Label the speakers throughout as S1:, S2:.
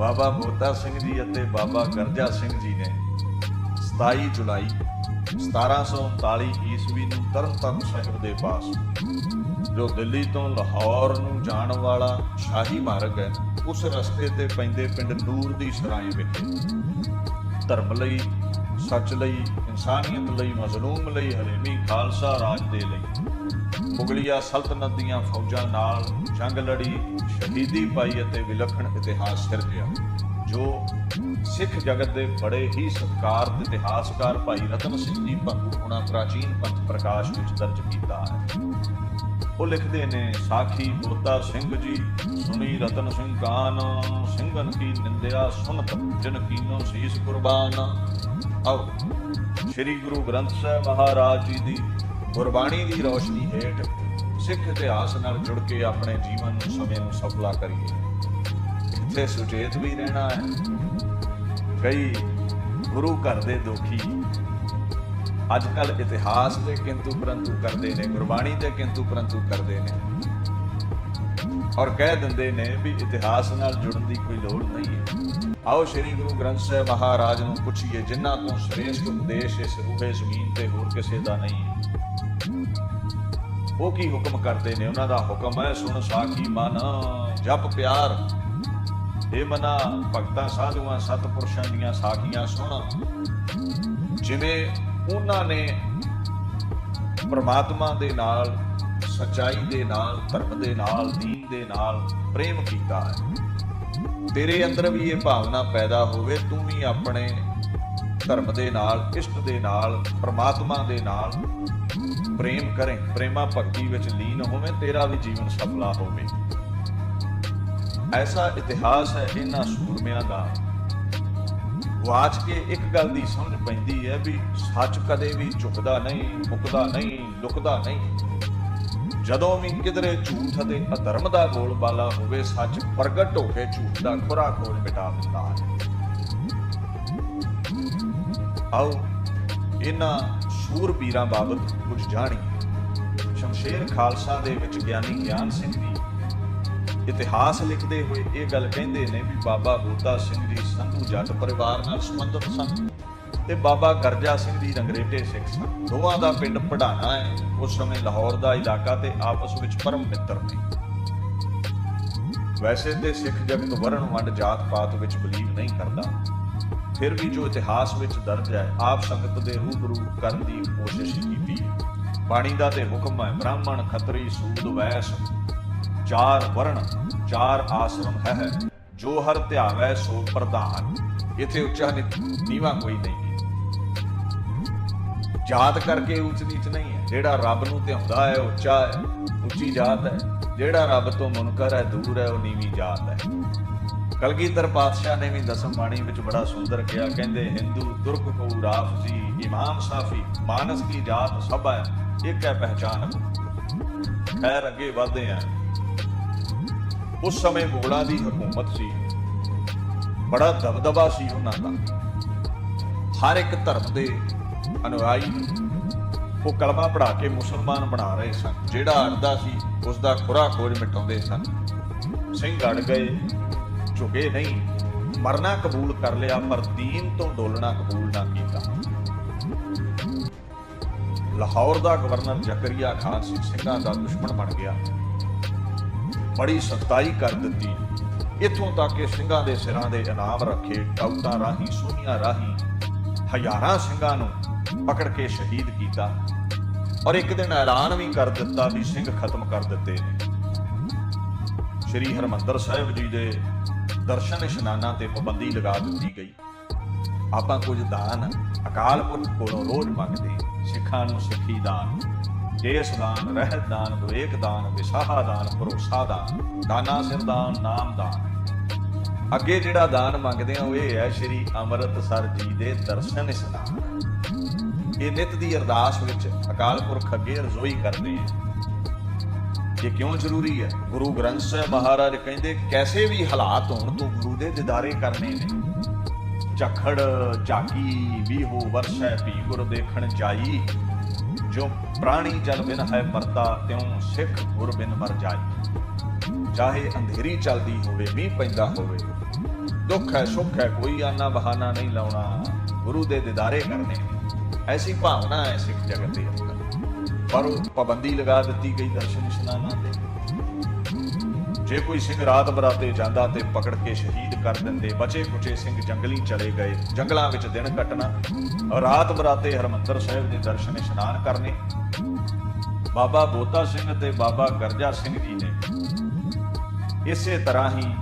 S1: ਬਾਬਾ ਬੋਤਾ ਸਿੰਘ ਜੀ ਅਤੇ ਬਾਬਾ ਗਰਜਾ ਸਿੰਘ ਜੀ ਨੇ 27 ਜੁਲਾਈ 1739 ਈਸਵੀ ਨੂੰ ਤਰਨਤਾਰਨ ਸਾਹਿਬ ਦੇ ਪਾਸ, ਜੋ ਦਿੱਲੀ ਤੋਂ ਲਾਹੌਰ ਨੂੰ ਜਾਣ ਵਾਲਾ ਸ਼ਾਹੀ ਮਾਰਗ ਹੈ, ਉਸ ਰਸਤੇ ਤੇ ਪੈਂਦੇ ਪਿੰਡ ਨੂਰ ਦੀ ਸਰਾਏ ਵਿਖੇ। ਧਰਮ ਲਈ, ਸੱਚ ਲਈ, ਇਨਸਾਨੀਅਤ ਲਈ, ਮਜ਼ਲੂਮ ਲਈ, ਹਲੇਮੀ ਖਾਲਸਾ ਰਾਜ ਦੇ ਲਈ ਮੁਗਲਿਆ ਸਲਤਨਤ ਦੀਆਂ ਫੌਜਾਂ ਨਾਲ ਜੰਗ ਲੜੀ, ਸ਼ਹੀਦੀ ਪਾਈ ਅਤੇ ਵਿਲੱਖਣ ਇਤਿਹਾਸ ਸਿਰਜਿਆ। ਜੋ ਸਿੱਖ ਜਗਤ ਦੇ ਬੜੇ ਹੀ ਸਤਿਕਾਰਤ ਇਤਿਹਾਸਕਾਰ ਭਾਈ ਰਤਨ ਸਿੰਘ ਜੀ ਭੰਗੂ ਹੁਣਾ ਪ੍ਰਾਚੀਨ ਪੰਥ ਪ੍ਰਕਾਸ਼ ਵਿੱਚ ਦਰਜ ਕੀਤਾ ਹੈ। ਉਹ ਲਿਖਦੇ ਨੇ, ਸਾਖੀ ਬੋਤਾ ਸਿੰਘ ਜੀ, ਸੁਣੀ ਰਤਨ ਸਿੰਘ ਕਾਨ, ਸਿੰਘਨ ਕੀ ਨਿੰਦਿਆ ਸੁਨਤ, ਜਿਨ ਕੀਨੋ ਸੀਸ ਕੁਰਬਾਨ। ਆਓ, ਸ੍ਰੀ ਗੁਰੂ ਗ੍ਰੰਥ ਸਾਹਿਬ ਮਹਾਰਾਜ ਜੀ ਦੀ ਗੁਰਬਾਣੀ ਦੀ ਰੋਸ਼ਨੀ ਹੇਠ ਸਿੱਖ ਇਤਿਹਾਸ ਨਾਲ ਜੁੜ ਕੇ ਆਪਣੇ ਜੀਵਨ ਨੂੰ, ਸਮੇਂ ਨੂੰ ਸਫਲਾ ਕਰੀਏ। ਇੱਥੇ ਸੁਚੇਤ ਵੀ ਰਹਿਣਾ ਹੈ। ਕਈ ਗੁਰੂ ਘਰ ਦੇ ਦੁਖੀ ਅੱਜ ਕੱਲ ਇਤਿਹਾਸ ਦੇ ਕਿੰਤੂ ਪਰੰਤੂ ਕਰਦੇ ਨੇ, ਗੁਰਬਾਣੀ ਦੇ ਕਿੰਤੂ ਪਰੰਤੂ ਕਰਦੇ ਨੇ। ਔਰ ਕਹਿ ਦਿੰਦੇ ਨੇ ਵੀ ਇਤਿਹਾਸ ਨਾਲ ਜੁੜਨ ਦੀ ਕੋਈ ਲੋੜ ਨਹੀਂ ਹੈ। ਆਓ ਸ੍ਰੀ ਗੁਰੂ ਗ੍ਰੰਥ ਸਾਹਿਬ ਮਹਾਰਾਜ ਨੂੰ ਪੁੱਛੀਏ, ਜਿਨ੍ਹਾਂ ਤੋਂ ਸ੍ਰੇਸ਼ਟ ਉਪਦੇਸ਼ ਇਸ ਰੂਹੇ ਜ਼ਮੀਨ ਤੇ ਹੋਰ ਕਿਸੇ ਦਾ ਨਹੀਂ ਹੈ। ਉਹ ਕੀ ਹੁਕਮ ਕਰਦੇ ਨੇ? ਉਹਨਾਂ ਦਾ ਹੁਕਮ ਹੈ, ਸੁਣ ਸਾਖੀ ਮਨ, ਜਪ ਪਿਆਰ। ਇਹ ਮਨਾ, ਭਗਤਾਂ, ਸਾਧੂਆਂ, ਸਤਪੁਰਸ਼ਾਂ ਦੀਆਂ ਸਾਖੀਆਂ ਸੁਣ। ਜਿਵੇਂ ਉਹਨਾਂ ਨੇ ਪ੍ਰਮਾਤਮਾ ਦੇ ਨਾਲ, ਸਚਾਈ ਦੇ ਨਾਲ, ਧਰਮ ਦੇ ਨਾਲ, ਦੀਨ ਦੇ ਨਾਲ ਪ੍ਰੇਮ ਕੀਤਾ ਹੈ। ਤੇਰੇ ਅੰਦਰ ਵੀ ਇਹ ਭਾਵਨਾ ਪੈਦਾ ਹੋਵੇ, ਤੂੰ ਵੀ ਆਪਣੇ ਧਰਮ ਦੇ ਨਾਲ, ਇਸ਼ਟ ਦੇ ਨਾਲ, ਪ੍ਰਮਾਤਮਾ ਦੇ ਨਾਲ ਪ੍ਰੇਮ ਕਰੇ, ਪ੍ਰੇਮਾ ਭਗਤੀ ਵਿੱਚ ਲੀਨ ਹੋਵੇ, ਤੇਰਾ ਵੀ ਜੀਵਨ ਸਫਲਾ ਹੋਵੇ। ਐਸਾ ਇਤਿਹਾਸ ਹੈ ਇਹਨਾਂ ਸੂਰਮਿਆਂ ਦਾ। ਵਾਚ ਕੇ ਇੱਕ ਗੱਲ ਦੀ ਸਮਝ ਪੈਂਦੀ ਹੈ ਵੀ ਸੱਚ ਕਦੇ ਵੀ ਝੁਕਦਾ ਨਹੀਂ, ਮੁਕਦਾ ਨਹੀਂ, ਲੁਕਦਾ ਨਹੀਂ। ਜਦੋਂ ਵੀ ਕਿਧਰੇ ਝੂਠ ਅਤੇ ਅਧਰਮ ਦਾ ਗੋਲਬਾਲਾ ਹੋਵੇ, ਸੱਚ ਪ੍ਰਗਟ ਹੋ ਕੇ ਝੂਠ ਦਾ ਖੁਰਾ ਖੋਲ ਮਿਟਾ ਦਿੰਦਾ ਹੈ। ਆਓ, ਇਹਨਾਂ ਸੂਰਬੀਰਾਂ ਬਾਬਤ ਕੁਝ ਜਾਣੀਏ। ਸ਼ਮਸ਼ੇਰ ਖਾਲਸਾ ਦੇ ਵਿੱਚ ਗਿਆਨੀ ਗਿਆਨ ਸਿੰਘ ਜੀ ਇਤਿਹਾਸ ਲਿਖਦੇ ਹੋਏ ਇਹ ਗੱਲ ਕਹਿੰਦੇ ਨੇ ਵੀ ਬਾਬਾ ਬੋਤਾ ਸਿੰਘ ਜੀ ਸੰਧੂ ਜੱਟ ਪਰਿਵਾਰ ਨਾਲ ਸੰਬੰਧਿਤ ਸਨ ਤੇ ਬਾਬਾ ਗਰਜਾ ਸਿੰਘ ਜੀ ਰੰਗਰੇਟੇ ਸਿੱਖ ਸਨ। ਦੋਵਾਂ ਦਾ ਪਿੰਡ ਪੜਾਣਾ ਹੈ। ਉਸ ਸਮੇਂ ਲਾਹੌਰ ਦਾ ਇਲਾਕਾ ਤੇ ਆਪਸ ਵਿੱਚ ਪਰਮ ਮਿੱਤਰ ਨੇ। ਵੈਸੇ ਤੇ ਸਿੱਖ ਜਗਤ ਵਰਣ ਵੰਡ ਜਾਤ ਪਾਤ ਵਿੱਚ ਬਲੀਵ ਨਹੀਂ ਕਰਦਾ। ਫਿਰ ਵੀ ਜੋ ਇਤਿਹਾਸ ਵਿੱਚ ਦਰਜ ਹੈ, ਆਪ ਸੰਗਤ ਦੇ ਰੂਬਰੂ ਕਰਨ ਦੀ ਕੋਸ਼ਿਸ਼ ਕੀਤੀ। ਬਾਣੀ ਦਾ ਤੇ ਹੁਕਮ ਹੈ, ਬ੍ਰਾਹਮਣ, ਖੱਤਰੀ, ਸੂਦ, ਵੈਸ, ਚਾਰ ਵਰਣ, ਚਾਰ ਆਸ਼ਰਮ ਹੈ ਜੋ ਹਰ ਧਿਆਵੈ, ਸੋ ਪ੍ਰਧਾਨ। ਇਥੇ ਉੱਚਾ ਨੀਵਾ ਕੋਈ ਨਹੀਂ। ਜਾਤ ਕਰਕੇ ਉੱਚ ਨੀਚ ਨਹੀਂ ਹੈ। ਜਿਹੜਾ ਰੱਬ ਨੂੰ ਧਿਆਉਂਦਾ ਹੈ, ਉੱਚਾ ਹੈ, ਉੱਚੀ ਜਾਤ ਹੈ। ਜਿਹੜਾ ਰੱਬ ਤੋਂ ਮੁਨਕਰ ਹੈ, ਦੂਰ ਹੈ, ਉਹ ਨੀਵੀਂ ਜਾਤ ਹੈ। ਕਲਗੀਧਰ ਪਾਤਸ਼ਾਹ ਨੇ ਵੀ ਦਸਮ ਬਾਣੀ ਵਿੱਚ ਬੜਾ ਸੁੰਦਰ ਕਿਹਾ, ਕਹਿੰਦੇ, ਹਿੰਦੂ ਤੁਰਕ ਕੋ ਰਾਫਜ਼ੀ ਇਮਾਮ ਸਾਫੀ, ਮਾਨਸ ਕੀ ਜਾਤ ਸਭ ਹੈ ਇੱਕ ਹੈ ਪਹਿਚਾਨ ਖੈਰ, ਅੱਗੇ ਵਧਦੇ ਆਂ। ਉਸ ਸਮੇਂ ਮੁਗਲਾਂ ਦੀ ਹਕੂਮਤ ਸੀ। ਬੜਾ ਦਬਦਬਾ ਸੀ ਉਹਨਾਂ ਦਾ। ਹਰ ਇੱਕ ਧਰਮ ਦੇ ਅਨੁਯਾਈ ਉਹ ਕਲਮਾ ਪੜਾ ਕੇ ਮੁਸਲਮਾਨ ਬਣਾ ਰਹੇ ਸਨ। ਜਿਹੜਾ ਅੜਦਾ ਸੀ ਉਸ ਦਾ ਖੁਰਾ ਖੋਜ ਮਿਟਾਉਂਦੇ ਸਨ। ਸਿੰਘ ਅੜ ਗਏ। ਝੁਕੇ ਨਹੀਂ। ਮਰਨਾ ਕਬੂਲ ਕਰ ਲਿਆ, ਪਰ ਦੀਨ ਤੋਂ ਡੋਲਣਾ ਕਬੂਲ ਨਾ ਕੀਤਾ। ਲਾਹੌਰ ਦਾ ਗਵਰਨਰ ਜ਼ਕਰੀਆ ਖਾਨ ਸੀ ਦਾ ਦੁਸ਼ਮਣ ਬਣ ਗਿਆ। ਬੜੀ ਸਖਤਾਈ ਕਰ ਦਿੱਤੀ। ਇਥੋਂ ਤੱਕ ਕਿ ਸਿੰਘਾਂ ਦੇ ਸਿਰਾਂ ਦੇ ਇਨਾਮ ਰੱਖੇ ਟੌਟਾਂ ਰਾਹੀਂ ਸੋਹਣੀਆਂ ਰਾਹੀਂ ਹਜ਼ਾਰਾਂ ਸਿੰਘਾਂ ਨੂੰ ਪਕੜ ਕੇ ਸ਼ਹੀਦ ਕੀਤਾ। ਔਰ ਇੱਕ ਦਿਨ ਐਲਾਨ ਵੀ ਕਰ ਦਿੱਤਾ ਵੀ ਸਿੰਘ ਖਤਮ ਕਰ ਦਿੱਤੇ ਨੇ। ਸ਼੍ਰੀ ਹਰਮੰਦਰ ਸਾਹਿਬ ਜੀ ਦੇ ਦਰਸ਼ਨ ਇਸ਼ਨਾਨਾਂ ਤੇ ਪਾਬੰਦੀ ਲਗਾ ਦਿੱਤੀ ਗਈ। ਆਪਾਂ ਕੁਝ ਦਾਨ ਅਕਾਲ ਪੁਰਖ ਕੋਲੋਂ ਰੋਜ਼ ਮੰਗਦੇ ਸਿੱਖਾਂ ਨੂੰ ਸਿੱਖੀ ਦਾਨ, ਦੇਸ ਦਾਨ, ਰਹਿਤ ਦਾਨ, ਵਿਵੇਕ ਦਾਨ, ਵਿਸਾਹਾ ਦਾਨ, ਭਰੋਸਾ ਦਾਨ, ਦਾਨਾ ਸਿਰ ਦਾਨ, ਨਾਮ ਦਾਨ। ਅੱਗੇ ਜਿਹੜਾ ਦਾਨ ਮੰਗਦੇ ਆ ਉਹ ਇਹ ਹੈ ਸ਼੍ਰੀ ਅੰਮ੍ਰਿਤਸਰ ਜੀ ਦੇ ਦਰਸ਼ਨ ਇਸ਼ਨਾਨ। ਇਹ ਨਿਤ ਦੀ ਅਰਦਾਸ ਵਿੱਚ ਅਕਾਲ ਪੁਰਖ ਅੱਗੇ ਰਜ਼ੋਈ ਕਰਦੇ ਆ ਇਹ ਕਿਉਂ ਜ਼ਰੂਰੀ ਹੈ? ਗੁਰੂ ਗ੍ਰੰਥ ਸਾਹਿਬ ਮਹਾਰਾਜ ਕਹਿੰਦੇ, ਕੈਸੇ ਵੀ ਹਾਲਾਤ ਹੋਣ, ਤੋਂ ਗੁਰੂ ਦੇ ਦਿਦਾਰੇ ਕਰਨੇ ਨੇ। ਝਖੜ ਝਾਕੀ ਵੀ ਹੋ, ਵਰਸ਼ੈ ਵੀ ਗੁਰ ਦੇਖਣ ਜਾਈ। ਜੋ ਪ੍ਰਾਣੀ ਜਲ ਬਿਨ ਹੈ ਪਰਤਾ ਤਿਉ ਸਿੱਖ ਗੁਰ ਬਿਨ ਮਰ ਜਾਈ। ਚਾਹੇ ਅੰਧੇਰੀ ਚੱਲਦੀ ਹੋਵੇ, ਮੀਂਹ ਪੈਂਦਾ ਹੋਵੇ, ਦੁੱਖ ਹੈ, ਸੁੱਖ ਹੈ, ਕੋਈ ਆਨਾ ਬਹਾਨਾ ਨਹੀਂ ਲਾਉਣਾ। ਗੁਰੂ ਦੇ ਦਿਦਾਰੇ ਕਰਨੇ ਐਸੀ ਭਾਵਨਾ ਹੈ ਸਿੱਖ ਜਗਤ ਦੀ। ਪਰ ਉਹ ਪਾਬੰਦੀ ਲਗਾ ਦਿੱਤੀ ਗਈ ਦਰਸ਼ਨ ਇਸ਼ਨਾਨਾਂ ਤੇ। ਜੇ ਕੋਈ ਸਿੰਘ ਰਾਤ ਬਰਾਤੇ ਜਾਂਦਾ ਤੇ ਪਕੜ ਕੇ ਸ਼ਹੀਦ ਕਰ ਦਿੰਦੇ, ਬਚੇ ਕੁਚੇ ਸਿੰਘ ਜੰਗਲੀ ਚਲੇ ਗਏ, ਜੰਗਲਾਂ ਵਿੱਚ ਦਿਨ ਕੱਟਣਾ। ਰਾਤ ਬਰਾਤੇ ਹਰਮੰਦਰ ਸਾਹਿਬ ਦੇ ਦਰਸ਼ਨ ਇਸ਼ਨਾਨ ਕਰਨੇ। ਬਾਬਾ ਬੋਤਾ ਸਿੰਘ ਤੇ ਬਾਬਾ ਗਰਜਾ ਸਿੰਘ ਜੀ ਨੇ। ਇਸੇ ਤਰ੍ਹਾਂ ਹੀ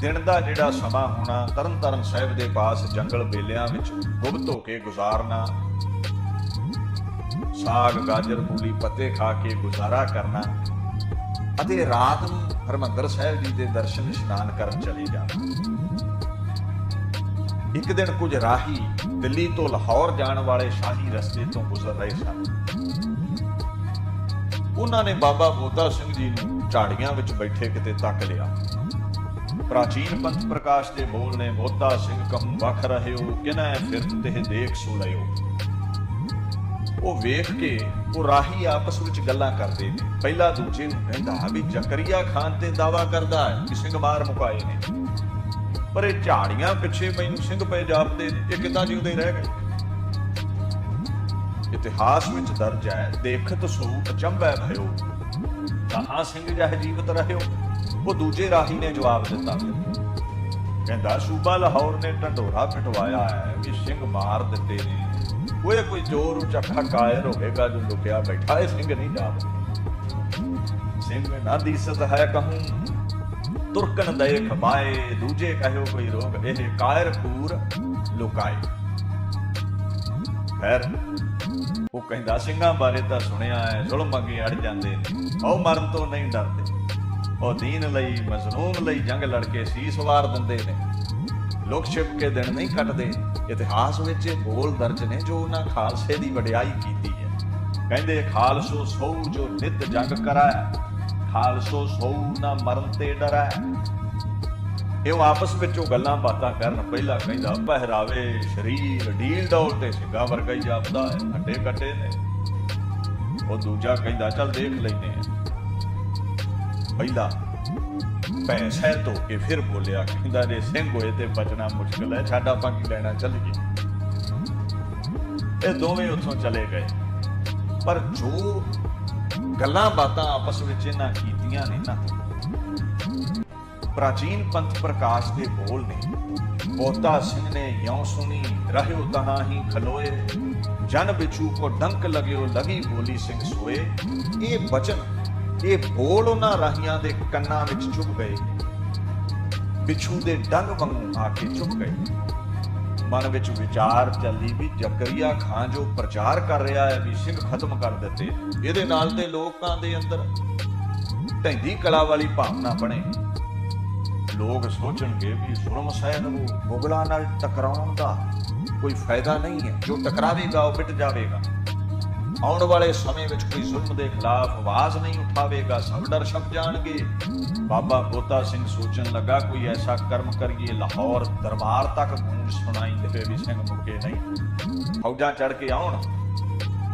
S1: ਦਿਨ ਦਾ ਜਿਹੜਾ ਸਮਾਂ ਹੋਣਾ, ਤਰਨਤਾਰਨ ਸਾਹਿਬ ਦੇ ਪਾਸ ਜੰਗਲ ਬੇਲਿਆਂ ਵਿੱਚ ਗੁਪਤ ਹੋ ਕੇ ਗੁਜ਼ਾਰਨਾ ਸਾਗ, ਗਾਜਰ, ਮੂਲੀ, ਪੱਤੇ ਖਾ ਕੇ ਗੁਜ਼ਾਰਾ ਕਰਨਾ ਅਤੇ ਰਾਤ ਨੂੰ ਹਰਮੰਦਰ ਸਾਹਿਬ ਜੀ ਦੇ ਦਰਸ਼ਨ ਇਸ਼ਨਾਨ ਕਰਨ ਚਲੇ ਜਾਣਾ। ਇੱਕ ਦਿਨ ਕੁਝ ਰਾਹੀ ਦਿੱਲੀ ਤੋਂ ਲਾਹੌਰ ਜਾਣ ਵਾਲੇ ਸ਼ਾਹੀ ਰਸਤੇ ਤੋਂ ਗੁਜ਼ਰ ਰਹੇ ਸਨ। ਉਹਨਾਂ ਨੇ ਬਾਬਾ ਬੋਤਾ ਸਿੰਘ ਜੀ ਨੂੰ ਝਾੜੀਆਂ ਵਿੱਚ ਬੈਠੇ ਕਿਤੇ ਤੱਕ ਲਿਆ। ਪ੍ਰਾਚੀਨ ਪੰਥ ਪ੍ਰਕਾਸ਼ ਦੇ ਬੋਲ ਨੇ ਬੋਤਾ ਸਿੰਘ ਕਹੂੰ ਵਖ ਰਹਿਓ ਕਿਨੈ ਫਿਰਤ ਤੇ ਦੇਖ ਸੋ ਲਿਓ ਉਹ ਵੇਖ ਕੇ ਉਹ ਰਾਹੀ ਆਪਸ ਵਿੱਚ ਗੱਲਾਂ ਕਰਦੇ ਨੇ। ਪਹਿਲਾ ਦੂਜੇ ਨੂੰ ਕਹਿੰਦਾ, ਵੀ ਜ਼ਕਰੀਆ ਖਾਨ ਤੇ ਦਾਵਾ ਕਰਦਾ ਹੈ ਕਿ ਸਿੰਘ ਮਾਰ ਮੁਕਾਏ ਨੇ। ਪਰ ਇਹ ਝਾੜੀਆਂ ਪਿੱਛੇ ਮੈਨੂੰ ਸਿੰਘ ਪਏ ਜਾਪਦੇ ਇਹ ਕਿੱਦਾਂ ਜਿਉਂਦੇ ਰਹਿ ਗਏ? ਇਤਿਹਾਸ ਵਿੱਚ ਦਰਜ ਹੈ, ਦੇਖਤ ਸੋ ਅਚੰਭੈ ਭਇਓ। ਕਹਾਂ ਸਿੰਘ ਜਹ ਜੀਵਤ ਰਹਿਓ। ਉਹ ਦੂਜੇ ਰਾਹੀ ਨੇ ਜਵਾਬ ਦਿੱਤਾ। ਕਹਿੰਦਾ, ਸੂਬਾ ਲਾਹੌਰ ਨੇ ਢੰਡੋਰਾ ਪਿਟਵਾਇਆ ਹੈ ਵੀ ਸਿੰਘ ਮਾਰ ਦਿੱਤੇ ਨੇ। ਉਹ ਕੋਈ ਜੋਰ ਚੱਕਾ ਕਾਇਰ ਹੋਵੇਗਾ ਜੋ ਲੁਕਿਆ ਬੈਠਾ ਹੈ ਸਿੰਘ ਨਹੀਂ ਜਾਪਦੇ ਸਿੰਘ में ਨਾ ਦੀਸਤ ਹੈ ਕਹੂੰ ਤੁਰਕਨ ਦਏ ਖਪਾਏ ਦੂਜੇ ਕਹਿਓ ਕੋਈ ਰੋਗ, ਇਹ ਕਾਇਰ ਖੂਰ ਲੁਕਾਏ। ਖੈਰ, ਉਹ ਕਹਿੰਦਾ, ਸਿੰਘਾਂ ਬਾਰੇ ਤਾਂ ਸੁਣਿਆ ਹੈ, ਜ਼ੁਲਮ ਅੱਗੇ ਅੜ ਜਾਂਦੇ ਨੇ। ਉਹ ਮਰਨ ਤੋਂ ਨਹੀਂ ਡਰਦੇ। ਉਹ ਦੀਨ ਲਈ, ਮਜ਼ਲੂਮ ਲਈ ਜੰਗ ਲੜ ਕੇ ਸੀਸ ਵਾਰ ਦਿੰਦੇ ਨੇ। ਲੋਕ ਛਿਪ ਕੇ ਦਿਨ ਨਹੀਂ ਕੱਟਦੇ। ਇਤਿਹਾਸ ਵਿੱਚ ਇਹ ਬੋਲ ਦਰਜ ਨੇ ਜੋ ਉਹਨਾਂ ਖਾਲਸੇ ਦੀ ਵਡਿਆਈ ਕੀਤੀ ਹੈ। ਕਹਿੰਦੇ, ਖਾਲਸੋ ਸੋ ਜੋ ਨਿਤ ਜੰਗ ਕਰਾਇਆ, ਖਾਲਸੋ ਸੋ ਨਾ ਮਰਨ ਤੇ ਡਰੈ। ਇਹ ਆਪਸ ਵਿੱਚ ਉਹ ਗੱਲਾਂ ਬਾਤਾਂ ਕਰਨ, ਪਹਿਲਾਂ ਕਹਿੰਦਾ, ਪਹਿਰਾਵੇ ਸਰੀਰ ਡੀਲ ਡੋਲ ਤੇ ਸਿੰਘਾਂ ਵਰਗਾ ਹੀ ਜਾਪਦਾ ਹੈ, ਹੱਡੇ ਕੱਟੇ ਨੇ। ਉਹ ਦੂਜਾ ਕਹਿੰਦਾ, ਚੱਲ ਦੇਖ ਲੈਨੇ ਆ ਪਹਿਲਾ ਪੈਸਾ ਧੋ ਕੇ ਫਿਰ ਬੋਲਿਆ, ਕਹਿੰਦਾ ਜੇ ਸਿੰਘ ਹੋਏ ਤੇ ਬਚਣਾ ਮੁਸ਼ਕਲ ਹੈ, ਛੱਡ ਆਪਾਂ ਕੀ ਲੈਣਾ, ਚੱਲ ਇਹ ਦੋਵੇਂ ਉੱਥੋਂ ਚਲੇ ਗਏ। ਪਰ ਜੋ ਗੱਲਾਂ ਬਾਤਾਂ ਆਪਸ ਵਿੱਚ ਇਹਨਾਂ ਕੀਤੀਆਂ ਨੇ ਨਾ, ਪ੍ਰਾਚੀਨ ਪੰਥ ਪ੍ਰਕਾਸ਼ ਦੇ ਬੋਲ ਨੇ ਬੋਤਾ ਸਿੰਘ ਨੇ ਯੋਂ ਸੁਣੀ, ਰਹਿਓ ਤਹਾਂ ਹੀ ਖਲੋਏ, ਜਨ ਬਿਛੂ ਕੋ ਡੰਕ ਲਗਿਓ, ਲਗੀ ਬੋਲੀ ਸਿੰਘ ਸੋਏ। ਇਹ ਬਚਨ ਇਹ ਬੋਲ ਉਹਨਾਂ ਰਾਹੀਆਂ ਦੇ ਕੰਨਾਂ ਵਿੱਚ ਚੁੱਭ ਗਏ ਬਿਛੂ ਦੇ ਡੰਗ ਵਾਂਗੂ ਆ ਕੇ ਚੁੱਭ ਗਏ। ਮਨ ਵਿੱਚ ਵਿਚਾਰ ਚੱਲੀ ਵੀ ਜ਼ਕਰੀਆ ਖਾਨ ਜੋ ਪ੍ਰਚਾਰ ਕਰ ਰਿਹਾ ਹੈ, ਵੀ ਸਿੰਘ ਖਤਮ ਕਰ ਦਿੱਤੇ। ਇਹਦੇ ਨਾਲ ਤੇ ਲੋਕਾਂ ਦੇ ਅੰਦਰ ਢੈਂਦੀ ਕਲਾ ਵਾਲੀ ਭਾਵਨਾ ਬਣੇ। ਲੋਕ ਸੋਚਣਗੇ ਵੀ ਜ਼ੁਲਮ ਸਹਿਣ ਨੂੰ ਮੁਗਲਾਂ ਨਾਲ ਟਕਰਾਉਣ ਦਾ ਕੋਈ ਫਾਇਦਾ ਨਹੀਂ ਹੈ। ਜੋ ਟਕਰਾਵੇਗਾ, ਉਹ ਮਿਟ ਜਾਵੇਗਾ। ਆਉਣ ਵਾਲੇ ਸਮੇਂ ਵਿੱਚ ਕੋਈ ਜ਼ੁਲਮ ਦੇ ਖਿਲਾਫ ਆਵਾਜ਼ ਨਹੀਂ ਉਠਾਵੇਗਾ, ਸਭ ਡਰ ਛਪ ਜਾਣਗੇ। ਬਾਬਾ ਬੋਤਾ ਸਿੰਘ ਸੋਚਣ ਲੱਗਾ, ਕੋਈ ਐਸਾ ਕਰਮ ਕਰੀਏ, ਲਾਹੌਰ ਦਰਬਾਰ ਤੱਕ ਗੂੰਜ ਸੁਣਾਈ ਦੇਵੇ ਵੀ ਸਿੰਘ ਮੁੱਕੇ ਨਹੀਂ। ਫੌਜਾਂ ਚੜ ਕੇ ਆਉਣ,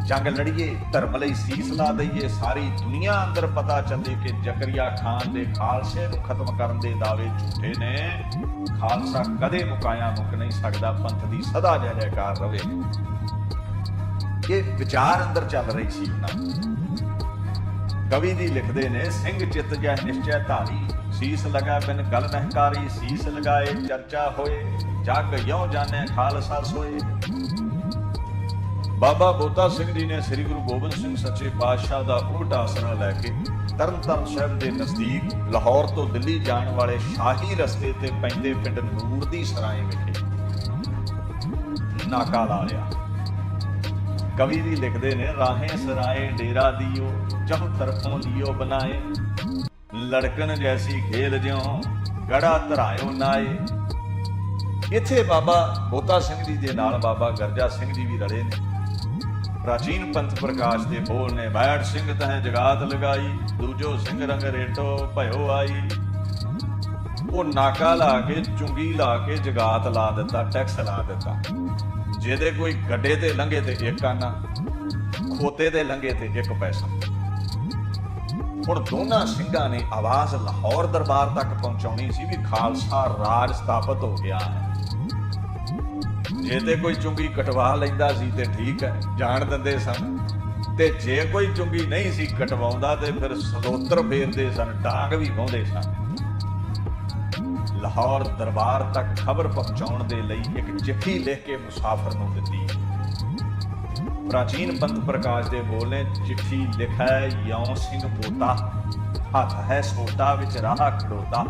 S1: ਜੰਗ ਲੜੀਏ, ਧਰਮ ਲਈ ਸੀਸ ਲਾ ਦਈਏ, ਸਾਰੀ ਦੁਨੀਆ ਅੰਦਰ ਪਤਾ ਚੱਲੇ ਕਿ ਜ਼ਕਰੀਆ ਖਾਨ ਦੇ ਖਾਲਸੇ ਨੂੰ ਖਤਮ ਕਰਨ ਦੇ ਦਾਅਵੇ ਝੂਠੇ ਨੇ। ਖਾਲਸਾ ਕਦੇ ਮੁਕਾਇਆ ਮੁੱਕ ਨਹੀਂ ਸਕਦਾ, ਪੰਥ ਦੀ ਸਦਾ ਜੈ ਜੈਕਾਰ ਰਵੇ। ਇਹ ਵਿਚਾਰ ਅੰਦਰ ਚੱਲ ਰਹੀ ਸੀ ਉਹਨਾਂ ਕਵੀ ਦੀ ਲਿਖਦੇ ਨੇ, ਸਿੰਘ ਚਿੱਤ ਜੈ ਨਿਸ਼ਚੈ ਧਾਰੀ, ਸੀਸ ਲਗਾ ਬਿਨ ਗਲ ਮਹਿਕਾਰੀ, ਸੀਸ ਲਗਾਏ ਚਰਚਾ ਹੋਏ, ਜਗ ਯੋ ਜਾਣੈ ਖਾਲਸਾ ਸੋਏ। ਬਾਬਾ ਬੋਤਾ ਸਿੰਘ ਜੀ ਨੇ ਸ੍ਰੀ ਗੁਰੂ ਗੋਬਿੰਦ ਸਿੰਘ ਸੱਚੇ ਪਾਤਸ਼ਾਹ ਦਾ ਉਲਟ ਆਸਰਾ ਲੈ ਕੇ ਤਰਨਤਾਰਨ ਸਾਹਿਬ ਦੇ ਨਜ਼ਦੀਕ ਲਾਹੌਰ ਤੋਂ ਦਿੱਲੀ ਜਾਣ ਵਾਲੇ ਸ਼ਾਹੀ ਰਸਤੇ ਤੇ ਪੈਂਦੇ ਪਿੰਡ ਨੂਰ ਦੀ ਸਰਾਏ ਵਿਖੇ ਨਾਕਾ ਲਾ ਲਿਆ। ਕਵੀ ਵੀ ਲਿਖਦੇ ਨੇ, ਰਾਹੇ ਸਰਾਏ ਡੇਰਾ ਦਿਓ, ਚਹੁ ਤਰਫੋਂ ਲਿਓ ਬਣਾਏ। ਲੜਕਣ ਜੈਸੀ ਖੇਲ ਜਿਉ, ਗੜਾ ਧਰਾਇਓ ਨਾਏ। ਇੱਥੇ ਬਾਬਾ ਬੋਤਾ ਸਿੰਘ ਜੀ ਦੇ ਨਾਲ ਬਾਬਾ ਗਰਜਾ ਸਿੰਘ ਜੀ ਵੀ ਰਲੇ ਨੇ। ਪ੍ਰਾਚੀਨ ਪੰਥ ਪ੍ਰਕਾਸ਼ ਦੇ ਬੋਲ ਨੇ, ਬੈਠ ਸਿੰਘ ਤਹ ਜਗਾਤ ਲਗਾਈ, ਦੂਜੋ ਸਿੰਘ ਰੰਗ ਰੇਟੋ ਭਇਓ ਆਈ। ਉਹ ਨਾਕਾ ਲਾ ਕੇ, ਚੁੰਗੀ ਲਾ ਕੇ ਜਗਾਤ ਲਾ ਦਿੱਤਾ, ਟੈਕਸ ਲਾ ਦਿੱਤਾ। ਜਿਹਦੇ ਕੋਈ ਗੱਡੇ ਤੇ ਲੰਘੇ ਤੇ ਇੱਕ ਆਨਾ ਖੋਤੇ ਤੇ ਲੰਘੇ ਤੇ ਇੱਕ ਪੈਸਾ। ਹੁਣ ਦੋਨਾਂ ਸਿੰਘਾਂ ਨੇ ਆਵਾਜ਼ ਲਾਹੌਰ ਦਰਬਾਰ ਤੱਕ ਪਹੁੰਚਾਉਣੀ ਸੀ ਵੀ ਖਾਲਸਾ ਰਾਜ ਸਥਾਪਿਤ ਹੋ ਗਿਆ ਹੈ। ਜੇ ਤੇ ਕੋਈ ਚੁੰਗੀ ਕਟਵਾ ਲੈਂਦਾ ਸੀ ਤੇ ਠੀਕ ਹੈ, ਜਾਣ ਦਿੰਦੇ ਸਨ। ਤੇ ਜੇ ਕੋਈ ਚੁੰਗੀ ਨਹੀਂ ਸੀ ਕਟਵਾਉਂਦਾ ਤੇ ਫਿਰ ਸਲੋਤਰ ਫੇਰਦੇ ਸਨ, ਡਾਂਗ ਵੀ ਵਾਉਂਦੇ ਸਨ। ਲਾਹੌਰ ਦਰਬਾਰ ਤੱਕ ਖਬਰ ਪਹੁੰਚਾਉਣ ਦੇ ਲਈ ਇੱਕ ਚਿੱਠੀ ਲਿਖ ਕੇ ਮੁਸਾਫਰ ਨੂੰ ਦਿੱਤੀ। ਪ੍ਰਾਚੀਨ ਪੰਥ ਪ੍ਰਕਾਸ਼ ਦੇ ਬੋਲ ਨੇ ਚਿੱਠੀ ਲਿਖਾ ਹੈ ਯੌਂ ਸਿੰਘ ਪੋਤਾ, ਹੱਥ ਹੈ ਸੋਟਾ ਵਿੱਚ ਰਾਹ ਖੜੋਤਾ।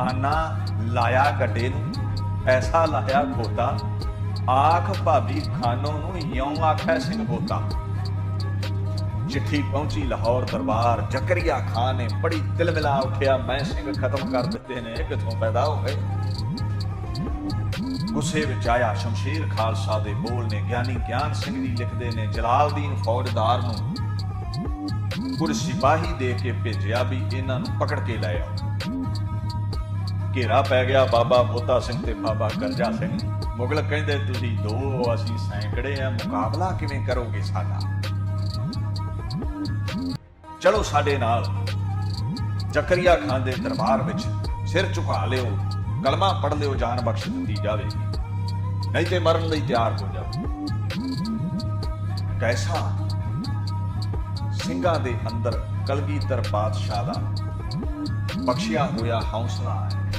S1: ਆਨਾ ਲਾਇਆ ਗੱਡੇ ਨੂੰ ਐਸਾ ਲਾਇਆ ਖੋਤਾ ਆਖ ਭਾਬੀ ਖਾਨੋ ਨੂੰ ਯੌਂ ਆਖੈ ਸਿੰਘ ਪੋਤਾ। ਚਿੱਠੀ ਪਹੁੰਚੀ ਲਾਹੌਰ ਦਰਬਾਰ, ਜ਼ਕਰੀਆ ਖਾਨ ਨੇ ਬੜੀ ਦਿਲ ਮਿਲਾ ਉੱਠਿਆ, ਮੈਂ ਸਿੰਘ ਖਤਮ ਕਰ ਦਿੱਤੇ ਨੇ, ਇਹ ਪੈਦਾ ਹੋ ਗਏ? ਗੁੱਸੇ ਵਿੱਚ ਆਇਆ ਸ਼ਮਸ਼ੀਰ ਖਾਲਸਾ ਦੇ ਬੋਲ ਨੇ, ਗਿਆਨੀ ਗਿਆਨ ਸਿੰਘ ਜੀ ਲਿਖਦੇ ਨੇ, ਜਲਾਲਦੀਨ ਫੌਜਦਾਰ ਨੂੰ ਕੁਝ ਸਿਪਾਹੀ ਦੇ ਕੇ ਭੇਜਿਆ ਵੀ ਇਹਨਾਂ ਨੂੰ ਪਕੜ ਕੇ ਲੈ ਆਓ। ਘੇਰਾ ਪੈ ਗਿਆ, ਬਾਬਾ ਮੋਤਾ ਸਿੰਘ ਤੇ ਬਾਬਾ ਕਰਜਾ ਸਿੰਘ। ਮੁਗਲ ਕਹਿੰਦੇ, ਤੁਸੀਂ ਦੋ ਅਸੀਂ ਸੈਂਕੜੇ ਆ, ਮੁਕਾਬਲਾ ਕਿਵੇਂ ਕਰੋਗੇ ਸਾਡਾ? ਚਲੋ ਸਾਡੇ ਨਾਲ। ਜ਼ਕਰੀਆ ਖਾਨ ਦੇ ਦਰਬਾਰ ਵਿੱਚ ਸਿਰ ਝੁਕਾ ਲਿਓ, ਕਲਮਾ ਪੜ ਲਿਓ, ਜਾਨ ਬਖਸ਼ ਦਿੱਤੀ ਜਾਵੇ। ਨਹੀਂ ਤੇ ਮਰਨ ਲਈ ਤਿਆਰ ਹੋ ਜਾਓ। ਕੈਸਾ ਸਿੰਘਾਂ ਦੇ ਅੰਦਰ ਕਲਗੀਧਰ ਪਾਤਸ਼ਾਹ ਦਾ ਬਖਸ਼ਿਆ ਹੋਇਆ ਹੌਸਲਾ ਹੈ।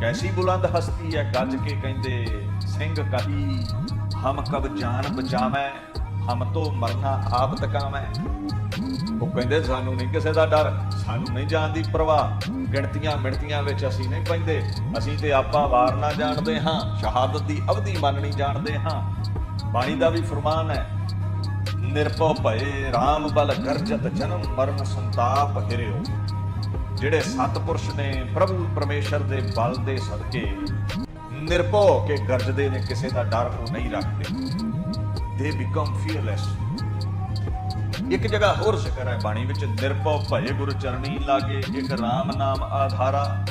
S1: ਕੈਸੀ ਬੁਲੰਦ ਹਸਤੀ ਹੈ, ਗੱਜ ਕੇ ਕਹਿੰਦੇ, ਸਿੰਘ ਕਹੀ, ਹਮ ਕਬ ਜਾਨ ਬਚਾਵੇਂ, ਹਮ ਤੋਂ ਮਰਨਾ ਆਪ ਤਕਾਵੇਂ। ਉਹ ਕਹਿੰਦੇ ਸਾਨੂੰ ਨਹੀਂ ਕਿਸੇ ਦਾ ਡਰ, ਸਾਨੂੰ ਨਹੀਂ ਜਾਣ ਦੀ ਪਰਵਾਹ। ਗਿਣਤੀਆਂ ਮਿਣਤੀਆਂ ਵਿੱਚ ਅਸੀਂ ਨਹੀਂ ਪੈਂਦੇ। ਅਸੀਂ ਤੇ ਆਪਾਂ ਵਾਰਨਾ ਜਾਣਦੇ ਹਾਂ, ਸ਼ਹਾਦਤ ਦੀ ਅਵਧੀ ਮੰਨਣੀ ਜਾਣਦੇ ਹਾਂ। ਬਾਣੀ ਦਾ ਵੀ ਫਰਮਾਨ ਹੈ, ਨਿਰਭਉ ਭਏ RAM ਬਲ ਗਰਜਤ ਜਨਮ ਮਰਨ ਸੰਤਾਪ ਹਿਰਿਓ। ਜਿਹੜੇ ਸਤਪੁਰਸ਼ ਨੇ ਪ੍ਰਭੂ ਪਰਮੇਸ਼ਰ ਦੇ ਬਲ ਦੇ ਸਦਕੇ, ਨਿਰਭਉ ਕੇ ਗਰਜਦੇ ਨੇ, ਕਿਸੇ ਦਾ ਡਰ ਉਹ ਨਹੀਂ ਰੱਖਦੇ। ਦੇ ਬਿਕਮ ਫੀਅਰਲੈਸ ਇੱਕ ਜਗ੍ਹਾ ਹੋਰ ਜ਼ਿਕਰ ਹੈ ਬਾਣੀ ਵਿੱਚ, ਨਿਰਭਉ ਭਏ ਗੁਰੂ ਚਰਣੀ ਲਾਗੇ, ਇੱਕ RAM ਨਾਮ ਆਧਾਰਾ।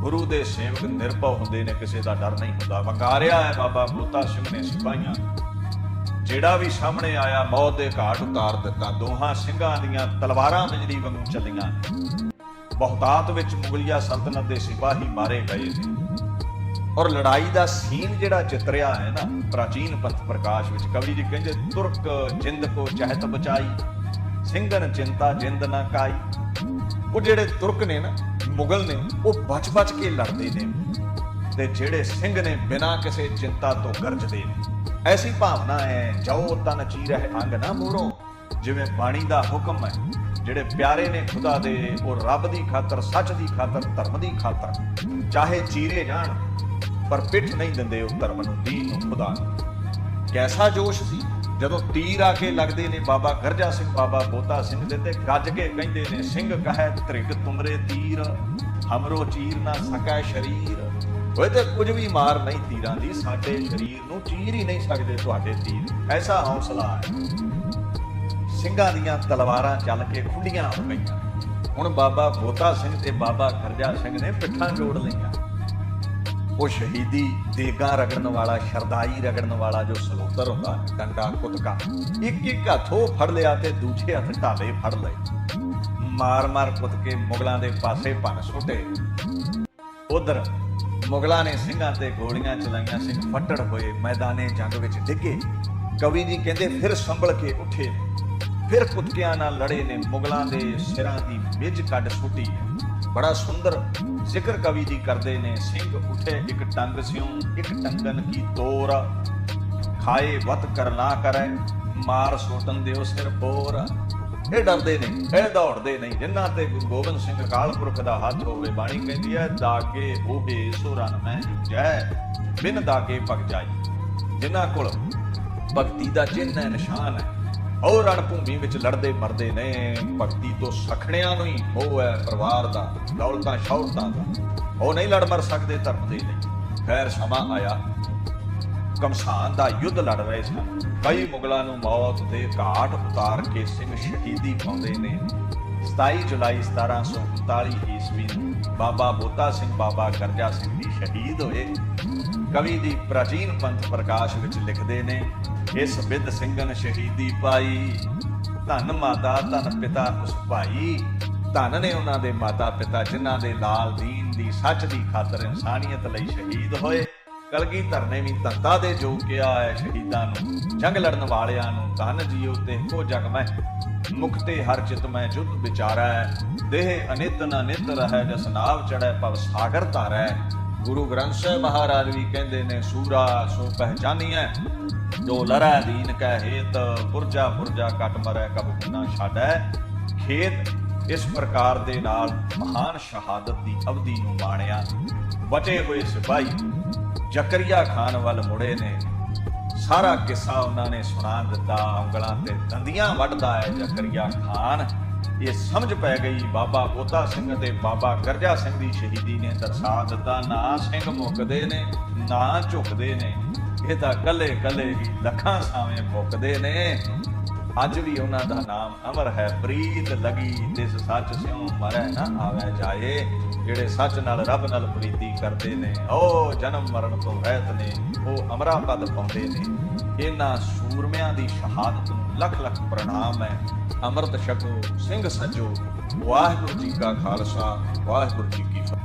S1: ਗੁਰੂ ਦੇ ਸੇਵਕ ਨਿਰਭਉ ਹੁੰਦੇ ਨੇ, ਕਿਸੇ ਦਾ ਡਰ ਨਹੀਂ ਹੁੰਦਾ। ਵੰਗਾਰਿਆ ਹੈ ਬਾਬਾ ਬੋਤਾ ਸਿੰਘ ਨੇ ਸਿਪਾਹੀਆਂ। ਜਿਹੜਾ ਵੀ ਸਾਹਮਣੇ ਆਇਆ, ਮੌਤ ਦੇ ਘਾਟ ਉਤਾਰ ਦਿੱਤਾ। ਦੋਹਾਂ ਸਿੰਘਾਂ ਦੀਆਂ ਤਲਵਾਰਾਂ ਬਿਜਲੀ ਵਾਂਗੂ ਚੱਲੀਆਂ। ਬਹੁਤਾਤ ਵਿੱਚ ਮੁਗਲਿਆ ਸਲਤਨਤ ਦੇ ਸਿਪਾਹੀ ਮਾਰੇ ਗਏ ਸੀ ਔਰ ਲੜਾਈ ਦਾ ਸੀਨ ਜਿਹੜਾ ਚਿਤਰਿਆ ਹੈ ਨਾ, ਪ੍ਰਾਚੀਨ ਪੰਥ ਪ੍ਰਕਾਸ਼ ਵਿੱਚ, ਕਵੀ ਜੀ ਕਹਿੰਦੇ, ਤੁਰਕ ਜਿੰਦ ਕੋ ਚਹਿਤ ਬਚਾਈ, ਸਿੰਘਨ ਚਿੰਤਾ ਜਿੰਦ ਨਾ ਕਾਈ। ਉਹ ਜਿਹੜੇ ਤੁਰਕ ਨੇ ਨਾ, ਮੁਗਲ ਨੇ, ਉਹ ਬਚ-ਬਚ ਕੇ ਲੜਦੇ ਨੇ। ਤੇ ਜਿਹੜੇ ਸਿੰਘ ਨੇ ਬਿਨਾਂ ਕਿਸੇ ਚਿੰਤਾ ਤੋਂ ਗਰਜਦੇ ਨੇ। ਐਸੀ ਭਾਵਨਾ ਹੈ ਜੋ ਤਨ ਚੀਰਹਿ ਅੰਗ ਨਾ ਮੋੜੋ। ਜਿਵੇਂ ਬਾਣੀ ਦਾ ਹੁਕਮ ਹੈ, ਜਿਹੜੇ ਪਿਆਰੇ ਨੇ ਖੁਦਾ ਦੇ, ਉਹ ਰੱਬ ਦੀ ਖਾਤਰ, ਸੱਚ ਦੀ ਖਾਤਰ, ਧਰਮ ਦੀ ਖਾਤਰ, ਚਾਹੇ ਚੀਰੇ ਜਾਣ ਪਰ ਪਿੱਠ ਨਹੀਂ ਦਿੰਦੇ ਉਹ ਧਰਮ ਨੂੰ, ਦੀਨ ਨੂੰ, ਖੁਦਾ ਨੂੰ। ਕੈਸਾ ਜੋਸ਼ ਸੀ? ਜਦੋਂ ਤੀਰ ਆ ਕੇ ਲੱਗਦੇ ਨੇ, ਬਾਬਾ ਗਰਜਾ ਸਿੰਘ, ਬਾਬਾ ਬੋਤਾ ਸਿੰਘ ਦੇ ਤੇ ਗੱਜ ਕੇ ਕਹਿੰਦੇ ਨੇ, ਸਿੰਘ ਕਹੈ ਤ੍ਰਿਗ ਤੁਮਰੇ ਤੀਰ, ਹਮਰੋ ਚੀਰ ਨਾ ਸਕੈ ਸ਼ਰੀਰ। ਓਏ ਤੇ ਕੁਝ ਵੀ ਮਾਰ ਨਹੀਂ ਤੀਰਾਂ ਦੀ, ਸਾਡੇ ਸਰੀਰ ਨੂੰ ਚੀਰ ਹੀ ਨਹੀਂ ਸਕਦੇ ਤੁਹਾਡੇ ਤੀਰ। ਐਸਾ ਹੌਸਲਾ ਹੈ। ਸਿੰਘਾਂ ਦੀਆਂ ਤਲਵਾਰਾਂ ਚੱਲ ਕੇ ਖੁੱਲੀਆਂ ਹੋ ਗਈਆਂ। ਹੁਣ ਬਾਬਾ ਬੋਤਾ ਸਿੰਘ ਤੇ ਬਾਬਾ ਗਰਜਾ ਸਿੰਘ ਨੇ ਪਿੱਠਾਂ ਜੋੜ ਲਈਆਂ। ਉਹ ਸ਼ਹੀਦੀ ਦੇਗਾ ਰਗੜਨ ਵਾਲਾ, ਸ਼ਰਦਾਈ ਰਗੜਨ ਵਾਲਾ ਜੋ ਸਲੋਤਰ ਹੁੰਦਾ, ਡੰਡਾ ਕੁੱਤਕਾ ਇੱਕ ਇੱਕ ਹੱਥੋਂ ਫੜ ਲਿਆ ਤੇ ਦੂਜੇ ਹੱਥ ਢਾਲੇ ਫੜ ਲਏ। ਮਾਰ ਮਾਰ ਕੁੱਤਕੇ ਮੁਗਲਾਂ ਦੇ ਪਾਸੇ ਭੰਨ ਸੁੱਟੇ। ਉਧਰ ਮੁਗਲਾਂ ਨੇ ਸਿੰਘਾਂ ਤੇ ਗੋਲੀਆਂ ਚਲਾਈਆਂ ਸਿੰਘ ਫੱਟੜ ਹੋਏ ਮੈਦਾਨੇ ਜੰਗ ਵਿੱਚ ਡਿੱਗੇ। ਕਵੀ ਜੀ ਕਹਿੰਦੇ ਫਿਰ ਸੰਭਲ ਕੇ ਉੱਠੇ ਫਿਰ ਕੁੱਤਕਿਆਂ ਨਾਲ ਲੜੇ ਨੇ, ਮੁਗਲਾਂ ਦੇ ਸਿਰਾਂ ਦੀ ਮਿੱਝ ਕੱਢ ਸੁੱਟੀ ਬੜਾ ਸੁੰਦਰ ਜ਼ਿਕਰ ਕਵੀ ਜੀ ਕਰਦੇ ਨੇ। ਸਿੰਘ ਉਠੇ ਇੱਕ ਟੰਗ ਸਿਉ, ਇੱਕ ਟੰਗਨ ਕੀ ਤੋਰ। ਖਾਏ ਵਤ ਕਰ ਕਰੈ, ਮਾਰ ਸੋਟਨ ਦਿਓ ਸਿਰ ਪੋਰ। ਇਹ ਡਰਦੇ ਨਹੀਂ ਇਹ ਦੌੜਦੇ ਨਹੀਂ ਜਿਨ੍ਹਾਂ ਤੇ ਗੁਰੂ ਗੋਬਿੰਦ ਸਿੰਘ ਅਕਾਲ ਪੁਰਖ ਦਾ ਹੱਥ ਹੋਵੇ ਬਾਣੀ ਕਹਿੰਦੀ ਹੈ, ਦਾਗੇ ਹੋਵੇ ਸੋ ਰਨ ਮੈਂ ਜੈ, ਬਿਨ ਦਾਗੇ ਪਗ ਜਾਈ। ਜਿਨ੍ਹਾਂ ਕੋਲ ਭਗਤੀ ਦਾ ਚਿੰਨ੍ਹ ਹੈ, ਨਿਸ਼ਾਨ ਹੈ ਉਹ ਰਣ ਭੂਮੀ ਵਿੱਚ ਲੜਦੇ ਮਰਦੇ ਨੇ। ਭਗਤੀ ਤੋਂ ਸਖਣਿਆਂ ਨੂੰ ਹੀ ਉਹ ਹੈ ਪਰਿਵਾਰ ਦਾ, ਦੌਲਤਾਂ, ਸ਼ੌਹਰਤਾਂ ਦਾ। ਉਹ ਨਹੀਂ ਲੜ ਮਰ ਸਕਦੇ, ਧਰਮ ਦੇ ਲਈ ਖੈਰ, ਸਮਾਂ ਆਇਆ। ਕਮਸਾਨ ਦਾ ਯੁੱਧ ਲੜ ਰਹੇ ਸਨ। ਕਈ ਮੁਗਲਾਂ ਨੂੰ ਮੌਤ ਦੇ ਘਾਟ ਉਤਾਰ ਕੇ ਸਿੰਘ ਸ਼ਹੀਦੀ ਪਾਉਂਦੇ ਨੇ। 27 ਜੁਲਾਈ 1739 ਈਸਵੀ ਨੂੰ ਬਾਬਾ ਬੋਤਾ ਸਿੰਘ ਬਾਬਾ ਗਰਜਾ ਸਿੰਘ ਜੀ ਸ਼ਹੀਦ ਹੋਏ। ਕਵੀ ਦੀ ਪ੍ਰਾਚੀਨ ਪੰਥ ਪ੍ਰਕਾਸ਼ ਵਿੱਚ ਲਿਖਦੇ ਨੇ ਇਸ ਬਿੱਦ ਸਿੰਘਨ ਸ਼ਹੀਦੀ ਪਾਈ। ਧੰਨ ਮਾਤਾ, ਧੰਨ ਪਿਤਾ ਉਸ ਭਾਈ। ਧੰਨ ਨੇ ਉਹਨਾਂ ਦੇ ਮਾਤਾ ਪਿਤਾ, ਜਿਨ੍ਹਾਂ ਦੇ ਲਾਲ ਦੀਨ ਦੀ ਸੱਚ ਦੀ ਖਾਤਰ ਇਨਸਾਨੀਅਤ ਲਈ ਸ਼ਹੀਦ ਹੋਏ। ਕਲਗੀਧਰ ਨੇ ਵੀ ਤੰਤਾ ਦੇ ਜੋ ਕਿਹਾ ਹੈ, ਸ਼ਹੀਦਾਂ ਨੂੰ, ਜੰਗ ਲੜਨ ਵਾਲਿਆਂ ਨੂੰ ਧਨ ਜੀਓ ਤੇ ਕੋ ਜਗ ਮੈਂ। ਮੁਕਤੇ ਹਰ ਚਿਤ ਮੈਂ ਜੁਦ ਵਿਚਾਰਾ। ਦੇਹ ਅਨਿਤ ਨ ਨਿਤ ਰਹੈ, ਜਸ ਨਾਵ ਚੜੈ ਪਵ ਸਾਗਰ ਧਾਰੈ। ਗੁਰੂ ਗ੍ਰੰਥ ਸਾਹਿਬ ਮਹਾਰਾਜ ਵੀ ਕਹਿੰਦੇ ਨੇ, ਸੂਰਾ ਸੋ ਪਹਿਚਾਨੀਐ, ਜੋ ਲਰੈ ਦੀਨ ਕੈ ਹੇਤ, ਪੁਰਜਾ ਪੁਰਜਾ ਕਟ ਮਰੈ, ਕਬ ਨਾ ਛਾੜੈ ਖੇਤ ਇਸ ਪ੍ਰਕਾਰ ਦੇ ਨਾਲ ਮਹਾਨ ਸ਼ਹਾਦਤ ਦੀ ਅਵਧੀ ਨੂੰ ਮਾਣਿਆ। ਬਚੇ ਹੋਏ ਸਿਪਾਹੀ ਜ਼ਕਰੀਆ ਖਾਨ ਵੱਲ ਮੁੜੇ ਨੇ। ਸਾਰਾ ਕਿੱਸਾ ਉਹਨਾਂ ਨੇ ਸੁਣਾ ਦਿੱਤਾ। ਉਂਗਲਾਂ ਤੇ ਦੰਦੀਆਂ ਵੱਢਦਾ ਹੈ ਜ਼ਕਰੀਆ ਖਾਨ। ਇਹ ਸਮਝ ਪੈ ਗਈ। ਬਾਬਾ ਗੋਤਾ ਸਿੰਘ ਤੇ ਬਾਬਾ ਗਰਜਾ ਸਿੰਘ ਦੀ ਸ਼ਹੀਦੀ ਨੇ ਦਰਸਾ ਦਿੱਤਾ ਨਾ ਸਿੰਘ ਮੁੱਕਦੇ ਨੇ, ਨਾ ਝੁਕਦੇ ਨੇ। ਇਹ ਤਾਂ ਕੱਲੇ ਕੱਲੇ ਹੀ ਲੱਖਾਂ ਸਾਵੇਂ ਮੁੱਕਦੇ ਨੇ। ਅੱਜ ਵੀ ਉਹਨਾਂ ਦਾ ਨਾਮ ਅਮਰ ਹੈ। ਪ੍ਰੀਤ ਲਗੀ ਤਿਸ ਸੱਚ ਸਿਉ ਮਰੈ ਨਾ ਆਵੇ ਜਾਏ। ਜਿਹੜੇ ਸੱਚ ਨਾਲ ਰੱਬ ਨਾਲ ਪ੍ਰੀਤੀ ਕਰਦੇ ਨੇ, ਉਹ ਜਨਮ ਮਰਨ ਤੋਂ ਰਹਿਤ ਨੇ, ਉਹ ਅਮਰਾ ਪਦ ਪਾਉਂਦੇ ਨੇ। ਇਹਨਾਂ ਸੂਰਮਿਆਂ ਦੀ ਸ਼ਹਾਦਤ ਨੂੰ ਲੱਖ ਲੱਖ ਪ੍ਰਣਾਮ ਹੈ। ਅੰਮ੍ਰਿਤ ਛਕੋ, ਸਿੰਘ ਸਜੋ। ਵਾਹਿਗੁਰੂ ਜੀ ਕਾ ਖਾਲਸਾ, ਵਾਹਿਗੁਰੂ ਜੀ ਕੀ ਫਤਿਹ।